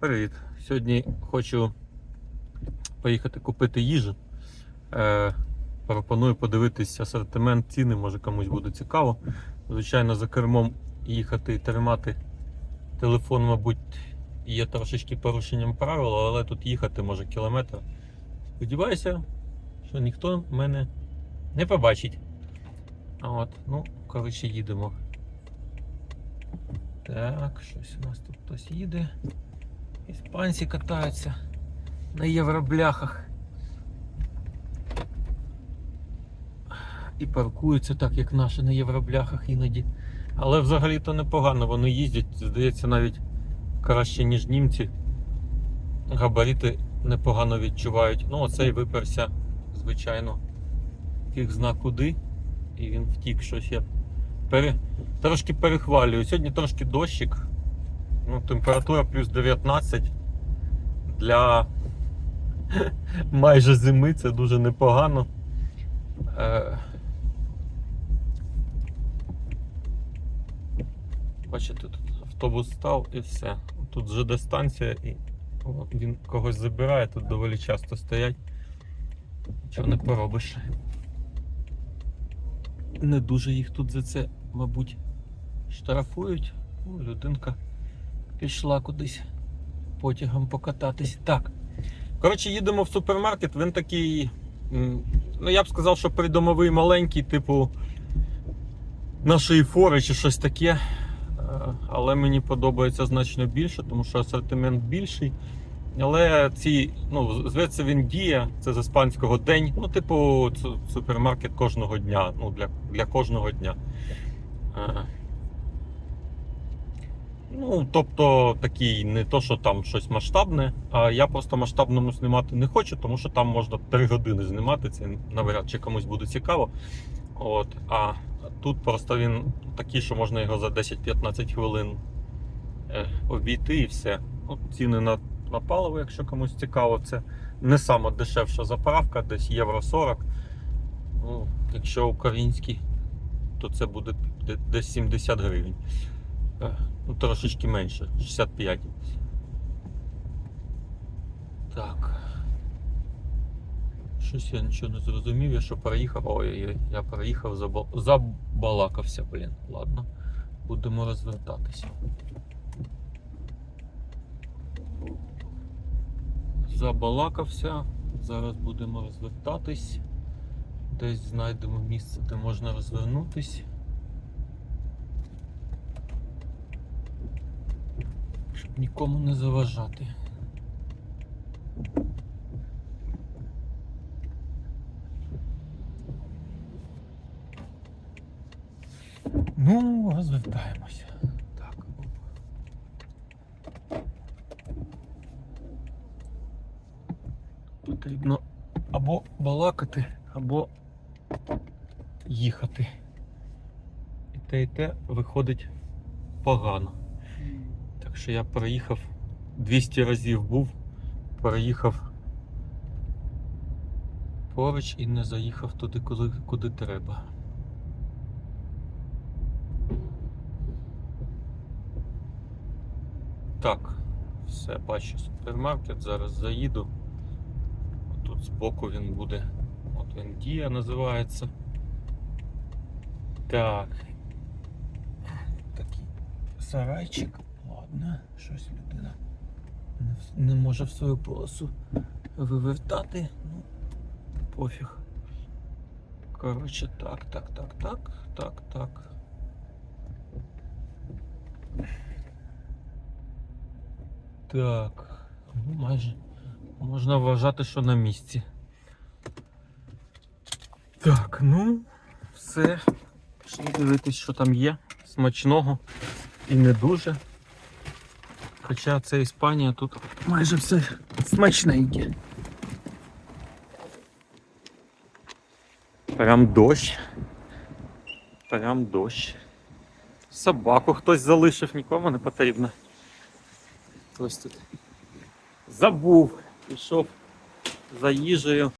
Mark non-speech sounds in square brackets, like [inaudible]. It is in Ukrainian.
Привіт. Сьогодні хочу поїхати купити їжу. Е, пропоную подивитись асортимент ціни, може комусь буде цікаво. Звичайно, за кермом їхати і тримати телефон, мабуть, є трошечки порушенням правил, але тут їхати може кілометр. Сподіваюся, що ніхто мене не побачить. От, ну, коротше, їдемо. Так, щось у нас тут хтось їде. Іспанці катаються на євробляхах. І паркуються так, як наші на євробляхах іноді. Але взагалі-то непогано, вони їздять, здається, навіть краще, ніж німці. Габарити непогано відчувають. Ну, оцей виперся, звичайно, фіг зна куди. І він втік щось я пере... трошки перехвалюю. Сьогодні трошки дощик. Ну, температура плюс 19 для [laughs] майже зими це дуже непогано. Е... Бачите, тут автобус став і все. Тут ЖД станція і він когось забирає, тут доволі часто стоять. Чого не поробиш. Не дуже їх тут за це, мабуть, штрафують. О, людинка пішла кудись потягом покататись. Так. Коротше, їдемо в супермаркет. Він такий. Ну, я б сказав, що придомовий маленький, типу нашої фори чи щось таке. Е, Але мені подобається значно більше, тому що асортимент більший. Але ці, ну, зветься він діє, це з іспанського день. Ну, типу, супермаркет кожного дня. Ну, для, для кожного дня. Ну, тобто такий не то, що там щось масштабне, а я просто масштабному знімати не хочу, тому що там можна 3 години знімати, це навряд чи комусь буде цікаво. От, а тут просто він такий, що можна його за 10-15 хвилин е, обійти і все. Ну, ціни на, на паливо, якщо комусь цікаво, це не сама дешевша заправка, десь євро 40. Ну, якщо український, то це буде десь 70 гривень. Е, Ну, трошечки менше, 65. Так. Щось я нічого не зрозумів, я що переїхав. Ой, я забал... забалакався, блін. Ладно, будемо розвертатися. Забалакався. Зараз будемо розвертатись. Десь знайдемо місце, де можна розвернутись. Нікому не заважати. Ну, розвертаємося. Так. Потрібно або балакати, або їхати. І те, і те виходить погано. Що я переїхав 200 разів був, переїхав поруч і не заїхав туди, куди, куди треба. Так, все, бачу супермаркет, зараз заїду. Тут збоку він буде. От він Дія називається. Так. Такий сарайчик. Ладно, щось людина не може в свою полосу вивертати. Ну, пофіг. Коротше, так, так, так, так, так, так. Так, ну майже можна вважати, що на місці. Так, ну, все. Пішли дивитись, що там є. Смачного і не дуже. Хоча це Іспанія, тут майже все смачненьке. Прям дощ. Прям дощ. Собаку хтось залишив, нікому не потрібно. Хтось тут забув, пішов за їжею.